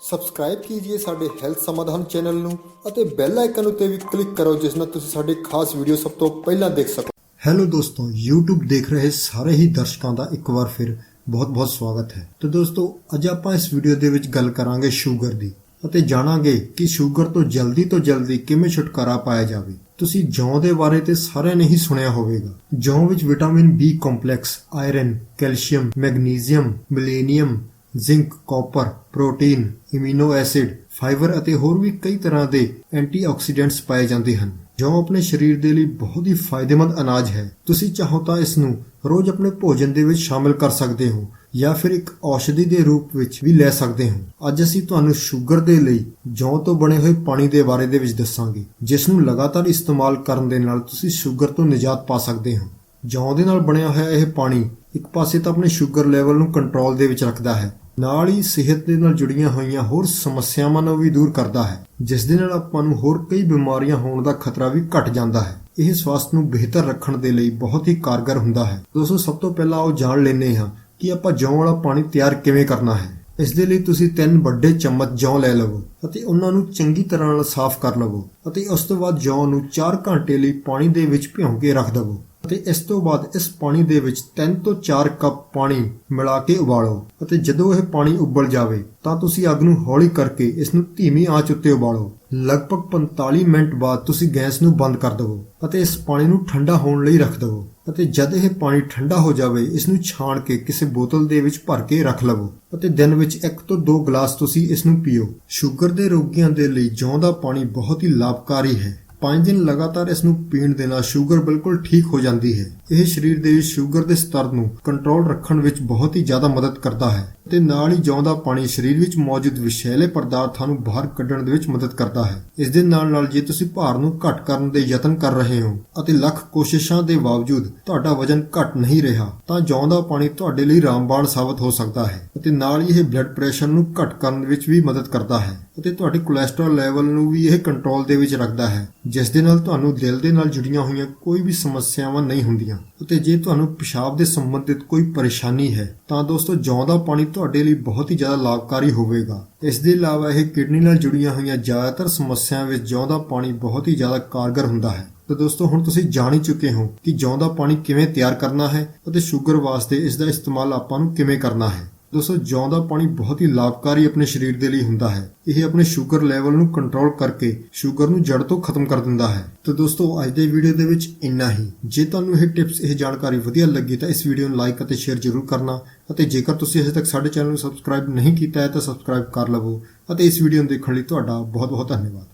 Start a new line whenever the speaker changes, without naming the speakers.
Subscribe ਕੀजिए ਸਾਡੇ health ਸਮਾਧਾਨ channel ਨੂੰ ਅਤੇ ਬੈਲ ਆਈਕਨ ਉੱਤੇ ਵੀ ਕਲਿੱਕ ਕਰੋ, ਜਿਸ ਨਾਲ ਤੁਸੀਂ ਸਾਡੇ ਖਾਸ ਵੀਡੀਓ ਸਭ ਤੋਂ ਪਹਿਲਾਂ ਦੇਖ ਸਕੋ। ਹੈਲੋ ਦੋਸਤੋ, YouTube ਦੇਖ ਰਹੇ ਸਾਰੇ ਹੀ ਦਰਸ਼ਕਾਂ ਦਾ ਇੱਕ ਵਾਰ ਫਿਰ ਬਹੁਤ-ਬਹੁਤ ਸਵਾਗਤ ਹੈ। ਤੇ ਦੋਸਤੋ, ਅੱਜ ਆਪਾਂ ਇਸ ਵੀਡੀਓ ਦੇ ਵਿੱਚ ਗੱਲ ਕਰਾਂਗੇ ਸ਼ੂਗਰ ਦੀ ਅਤੇ ਜਾਣਾਂਗੇ ਕਿ ਸ਼ੂਗਰ ਤੋਂ ਜਲਦੀ ਤੋਂ ਜਲਦੀ ਕਿਵੇਂ ਛੁਟਕਾਰਾ ਪਾਇਆ ਜਾਵੇ। ਤੁਸੀਂ ਜੌਂ ਦੇ ਬਾਰੇ ਤੇ ਸਾਰਿਆਂ ਨੇ ਹੀ ਸੁਣਿਆ ਹੋਵੇਗਾ। ਜੌਂ ਵਿੱਚ vitamin B complex iron calcium magnesium millennium zinc copper protein amino acid fibre ਅਤੇ ਹੋਰ ਵੀ ਕਈ ਤਰ੍ਹਾਂ ਦੇ ਐਂਟੀਆਕਸੀਡੈਂਟਸ ਪਾਏ ਜਾਂਦੇ ਹਨ, ਜੋ ਆਪਣੇ ਸਰੀਰ ਦੇ ਲਈ ਬਹੁਤ ਹੀ ਫਾਇਦੇਮੰਦ ਅਨਾਜ ਹੈ। ਤੁਸੀਂ ਚਾਹੋ ਤਾਂ ਇਸ ਨੂੰ ਰੋਜ਼ ਆਪਣੇ ਭੋਜਨ ਦੇ ਵਿੱਚ ਸ਼ਾਮਿਲ ਕਰ ਸਕਦੇ ਹੋ ਜਾਂ ਫਿਰ ਇੱਕ ਔਸ਼ਧੀ ਦੇ ਰੂਪ ਵਿੱਚ ਵੀ ਲੈ ਸਕਦੇ ਹੋ। ਅੱਜ ਅਸੀਂ ਤੁਹਾਨੂੰ ਸ਼ੂਗਰ ਦੇ ਲਈ ਜੌਂ ਤੋਂ ਬਣੇ ਹੋਏ ਪਾਣੀ ਦੇ ਬਾਰੇ ਦੇ ਵਿੱਚ ਦੱਸਾਂਗੇ, ਜਿਸ ਨੂੰ ਲਗਾਤਾਰ ਇਸਤੇਮਾਲ ਕਰਨ ਦੇ ਨਾਲ ਤੁਸੀਂ ਸ਼ੂਗਰ ਤੋਂ ਨਿਜਾਤ ਪਾ ਸਕਦੇ ਹੋ। ਜੌਂ ਦੇ ਨਾਲ ਬਣਿਆ ਹੋਇਆ ਇਹ ਪਾਣੀ ਇੱਕ ਪਾਸੇ ਤਾਂ ਆਪਣੇ ਸ਼ੂਗਰ ਲੈਵਲ ਨੂੰ ਕੰਟਰੋਲ ਦੇ ਵਿੱਚ ਰੱਖਦਾ ਹੈ ਨਾਲ ਹੀ ਸਿਹਤ ਦੇ ਨਾਲ ਜੁੜੀਆਂ ਹੋਈਆਂ ਹੋਰ ਸਮੱਸਿਆਵਾਂ ਨੂੰ ਵੀ ਦੂਰ ਕਰਦਾ ਹੈ, ਜਿਸ ਦੇ ਨਾਲ ਆਪਾਂ ਨੂੰ ਹੋਰ ਕਈ ਬਿਮਾਰੀਆਂ ਹੋਣ ਦਾ ਖਤਰਾ ਵੀ ਘਟ ਜਾਂਦਾ ਹੈ। ਇਹ ਸਵਾਸਥ ਨੂੰ ਬਿਹਤਰ ਰੱਖਣ ਦੇ ਲਈ ਬਹੁਤ ਹੀ ਕਾਰਗਰ ਹੁੰਦਾ ਹੈ। ਦੋਸਤੋ, ਸਭ ਤੋਂ ਪਹਿਲਾਂ ਉਹ ਜਾਣ ਲੈਂਦੇ ਹਾਂ ਕਿ ਆਪਾਂ ਜੌਂ ਵਾਲਾ ਪਾਣੀ ਤਿਆਰ ਕਿਵੇਂ ਕਰਨਾ ਹੈ। ਇਸ ਦੇ ਲਈ ਤੁਸੀਂ ਤਿੰਨ ਵੱਡੇ ਚਮਚ ਜੌਂ ਲੈ ਲਵੋ ਅਤੇ ਉਹਨਾਂ ਨੂੰ ਚੰਗੀ ਤਰ੍ਹਾਂ ਨਾਲ ਸਾਫ਼ ਕਰ ਲਵੋ ਅਤੇ ਉਸ ਤੋਂ ਬਾਅਦ ਜੌਂ ਨੂੰ 4 ਘੰਟੇ ਲਈ ਪਾਣੀ ਦੇ ਵਿੱਚ ਭਿਉਂ ਕੇ ਰੱਖ ਦਵੋ। ਅਤੇ ਇਸ ਤੋਂ ਬਾਅਦ ਇਸ ਪਾਣੀ ਦੇ ਵਿੱਚ 3 ਤੋਂ 4 ਕੱਪ ਪਾਣੀ ਮਿਲਾ ਕੇ ਉਬਾਲੋ ਅਤੇ ਜਦੋਂ ਇਹ ਪਾਣੀ ਉਬਲ ਜਾਵੇ, ਤਾਂ ਤੁਸੀਂ ਅੱਗ ਨੂੰ ਹੌਲੀ ਕਰਕੇ ਇਸ ਨੂੰ ਧੀਮੀ ਆਂਚ ਉੱਤੇ ਉਬਾਲੋ। ਲਗਭਗ 45 ਮਿੰਟ ਬਾਅਦ ਤੁਸੀਂ ਗੈਸ ਨੂੰ ਬੰਦ ਕਰ ਦਿਵੋ ਅਤੇ ਇਸ ਪਾਣੀ ਨੂੰ ਠੰਡਾ ਹੋਣ ਲਈ ਰੱਖ ਦਿਵੋ ਅਤੇ ਜਦ ਇਹ ਪਾਣੀ ਠੰਡਾ ਹੋ ਜਾਵੇ ਇਸ ਨੂੰ ਛਾਣ ਕੇ ਕਿਸੇ ਬੋਤਲ ਦੇ ਵਿੱਚ ਭਰ ਕੇ ਰੱਖ ਲਵੋ ਅਤੇ ਦਿਨ ਵਿੱਚ 1 ਤੋਂ 2 ਗਲਾਸ ਤੁਸੀਂ ਇਸ ਨੂੰ ਪੀਓ। ਸ਼ੂਗਰ ਦੇ ਰੋਗੀਆਂ ਦੇ ਲਈ ਜੌਂ ਦਾ ਪਾਣੀ ਬਹੁਤ ਹੀ ਲਾਭਕਾਰੀ ਹੈ। 5 ਦਿਨ ਲਗਾਤਾਰ ਇਸ ਨੂੰ ਪੀਣ ਦੇ ਨਾਲ ਸ਼ੂਗਰ ਬਿਲਕੁਲ ਠੀਕ ਹੋ ਜਾਂਦੀ ਹੈ। ਇਹ ਸਰੀਰ ਦੇ ਸ਼ੂਗਰ ਦੇ ਸਤਰ ਨੂੰ ਕੰਟਰੋਲ ਰੱਖਣ ਵਿੱਚ ਬਹੁਤ ਹੀ ਜ਼ਿਆਦਾ ਮਦਦ ਕਰਦਾ ਹੈ ਤੇ ਨਾਲ ਹੀ ਜੌਂ ਦਾ ਪਾਣੀ ਸਰੀਰ ਵਿੱਚ ਮੌਜੂਦ ਵਿਸ਼ੈਲੇ ਪਦਾਰਥਾਂ ਨੂੰ ਬਾਹਰ ਕੱਢਣ ਦੇ ਵਿੱਚ ਮਦਦ ਕਰਦਾ ਹੈ। ਇਸ ਦੇ ਨਾਲ ਨਾਲ ਜੇ ਤੁਸੀਂ ਭਾਰ ਨੂੰ ਘੱਟ ਕਰਨ ਦੇ ਯਤਨ ਕਰ ਰਹੇ ਹੋ ਅਤੇ ਲੱਖ ਕੋਸ਼ਿਸ਼ਾਂ ਦੇ ਬਾਵਜੂਦ ਤੁਹਾਡਾ ਵਜ਼ਨ ਘਟ ਨਹੀਂ ਰਿਹਾ, ਤਾਂ ਜੌਂ ਪਾਣੀ ਤੁਹਾਡੇ ਲਈ ਰਾਮਬਾਣ ਸਾਬਤ ਹੋ ਸਕਦਾ ਹੈ ਅਤੇ ਨਾਲ ਹੀ ਇਹ ਬਲੱਡ ਪ੍ਰੈਸ਼ਰ ਨੂੰ ਘੱਟ ਕਰਨ ਵਿੱਚ ਵੀ ਮਦਦ ਕਰਦਾ ਹੈ ਅਤੇ ਤੁਹਾਡੇ ਕੋਲੇਸਟ੍ਰੋਲ ਲੈਵਲ ਨੂੰ ਵੀ ਇਹ ਕੰਟਰੋਲ ਦੇ ਵਿੱਚ ਰੱਖਦਾ ਹੈ। ਜਿਸ ਦੇ ਨਾਲ ਤੁਹਾਨੂੰ ਦਿਲ ਦੇ ਨਾਲ ਜੁੜੀਆਂ ਹੋਈਆਂ ਕੋਈ ਵੀ ਸਮੱਸਿਆਵਾਂ ਨਹੀਂ ਹੁੰਦੀਆਂ। ਅਤੇ ਜੇ ਤੁਹਾਨੂੰ ਪਿਸ਼ਾਬ ਦੇ ਸੰਬੰਧਿਤ ਕੋਈ ਪਰੇਸ਼ਾਨੀ ਹੈ, ਤਾਂ ਦੋਸਤੋ ਜੌਂ ਦਾ ਪਾਣੀ ਤੁਹਾਡੇ ਲਈ ਬਹੁਤ ਹੀ ਜ਼ਿਆਦਾ ਲਾਭਕਾਰੀ ਹੋਵੇਗਾ। ਇਸ ਦੇ ਇਲਾਵਾ ਇਹ ਕਿਡਨੀ ਨਾਲ ਜੁੜੀਆਂ ਹੋਈਆਂ ਜ਼ਿਆਦਾਤਰ ਸਮੱਸਿਆਵਾਂ ਵਿੱਚ ਜੌਂ ਦਾ ਪਾਣੀ ਬਹੁਤ ਹੀ ਜ਼ਿਆਦਾ ਕਾਰਗਰ ਹੁੰਦਾ ਹੈ। ਤਾਂ ਦੋਸਤੋ ਹੁਣ ਤੁਸੀਂ ਜਾਣ ਹੀ ਚੁੱਕੇ ਹੋ ਕਿ ਜੌਂ ਦਾ ਪਾਣੀ ਕਿਵੇਂ ਤਿਆਰ ਕਰਨਾ ਹੈ ਅਤੇ ਸ਼ੂਗਰ ਵਾਸਤੇ ਇਸ ਦਾ ਇਸਤੇਮਾਲ ਆਪਾਂ ਨੂੰ ਕਿਵੇਂ ਕਰਨਾ ਹੈ। ਦੋਸਤੋ ਜੌਂ ਦਾ ਪਾਣੀ ਬਹੁਤ ਹੀ ਲਾਭਕਾਰੀ ਆਪਣੇ ਸਰੀਰ ਦੇ ਲਈ ਹੁੰਦਾ ਹੈ। ਇਹ ਆਪਣੇ ਸ਼ੂਗਰ ਲੈਵਲ ਨੂੰ ਕੰਟਰੋਲ ਕਰਕੇ ਸ਼ੂਗਰ ਨੂੰ ਜੜ ਤੋਂ ਖਤਮ ਕਰ ਦਿੰਦਾ ਹੈ। ਤਾਂ ਦੋਸਤੋ, ਅੱਜ ਦੇ ਵੀਡੀਓ ਦੇ ਵਿੱਚ ਇੰਨਾ ਹੀ। ਜੇ ਤੁਹਾਨੂੰ ਇਹ ਟਿਪਸ, ਇਹ ਜਾਣਕਾਰੀ ਵਧੀਆ ਲੱਗੀ ਤਾਂ ਇਸ ਵੀਡੀਓ ਨੂੰ ਲਾਈਕ ਅਤੇ ਸ਼ੇਅਰ ਜ਼ਰੂਰ ਕਰਨਾ। ਅਤੇ ਜੇਕਰ ਤੁਸੀਂ ਅਜੇ ਤੱਕ ਸਾਡੇ ਚੈਨਲ ਨੂੰ ਸਬਸਕ੍ਰਾਈਬ ਨਹੀਂ ਕੀਤਾ ਹੈ ਤਾਂ ਸਬਸਕ੍ਰਾਈਬ ਕਰ ਲਵੋ। ਅਤੇ ਇਸ ਵੀਡੀਓ ਨੂੰ ਦੇਖਣ ਲਈ ਤੁਹਾਡਾ ਬਹੁਤ ਬਹੁਤ ਧੰਨਵਾਦ।